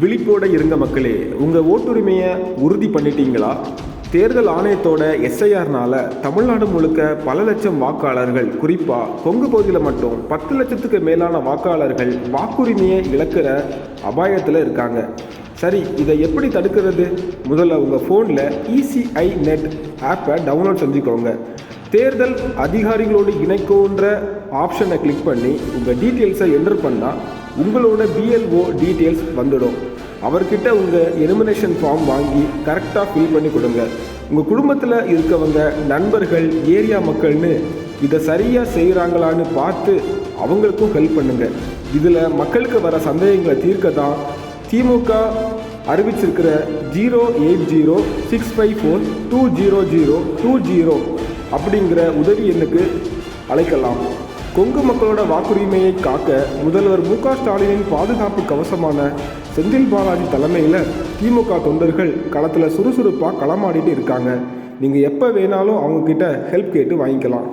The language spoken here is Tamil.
விழிப்போட இருங்க மக்களே உங்கள் ஓட்டுரிமையை உறுதி பண்ணிட்டீங்களா? தேர்தல் ஆணையத்தோட எஸ்ஐஆர்னால தமிழ்நாடு முழுக்க பல லட்சம் வாக்காளர்கள் குறிப்பாக கொங்கு பகுதியில் மட்டும் பத்து லட்சத்துக்கு மேலான வாக்காளர்கள் வாக்குரிமையை இழக்கிற அபாயத்தில் இருக்காங்க. சரி இதை எப்படி தடுக்கிறது? முதல்ல உங்கள் ஃபோனில் இசிஐ நெட் ஆப்பை டவுன்லோட் செஞ்சுக்கோங்க. தேர்தல் அதிகாரிகளோடு இணைக்கோன்ற ஆப்ஷனை கிளிக் பண்ணி உங்கள் டீட்டெயில்ஸை என்டர் பண்ணால் உங்களோட பிஎல்ஓ டீட்டெயில்ஸ் வந்துடும். அவர்கிட்ட உங்கள் எலிமினேஷன் ஃபார்ம் வாங்கி கரெக்டாக ஃபில் பண்ணி கொடுங்க. உங்கள் குடும்பத்தில் இருக்கவங்க நண்பர்கள் ஏரியா மக்கள்னு இதை சரியாக செய்கிறாங்களான்னு பார்த்து அவங்களுக்கும் ஹெல்ப் பண்ணுங்கள் இதில் மக்களுக்கு வர சந்தேகங்களை தீர்க்க தான் DMK அறிவிச்சிருக்கிற zero eight zero six five four two zero zero two zero அப்படிங்கிற உதவி எண்ணுக்கு அழைக்கலாம். கொங்கு மக்களோட வாக்குரிமையை காக்க முதல்வர் மு க ஸ்டாலினின் பாதுகாப்பு கவசமான செந்தில் பாலாஜி தலைமையில் திமுக தொண்டர்கள் களத்தில் சுறுசுறுப்பாக களமாடிட்டு இருக்காங்க. நீங்கள் எப்போ வேணாலும் அவங்கக்கிட்ட ஹெல்ப் கேட்டு வாங்கிக்கலாம்.